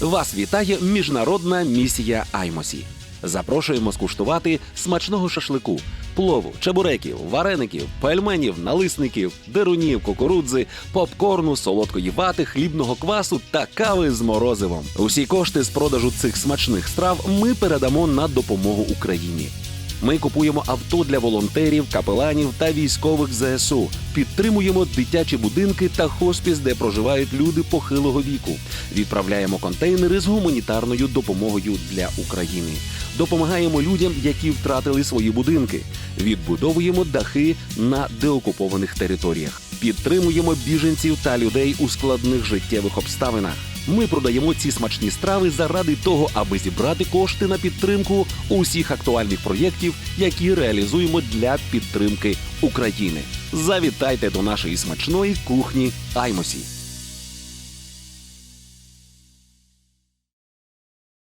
Вас вітає міжнародна місія Аймосі. Запрошуємо скуштувати смачного шашлику, плову, чебуреків, вареників, пельменів, налисників, дерунів, кукурудзи, попкорну, солодкої вати, хлібного квасу та кави з морозивом. Усі кошти з продажу цих смачних страв ми передамо на допомогу Україні. Ми купуємо авто для волонтерів, капеланів та військових ЗСУ. Підтримуємо дитячі будинки та хоспіс, де проживають люди похилого віку. Відправляємо контейнери з гуманітарною допомогою для України. Допомагаємо людям, які втратили свої будинки. Відбудовуємо дахи на деокупованих територіях. Підтримуємо біженців та людей у складних життєвих обставинах. Ми продаємо ці смачні страви заради того, аби зібрати кошти на підтримку усіх актуальних проєктів, які реалізуємо для підтримки України. Завітайте до нашої смачної кухні Аймосі.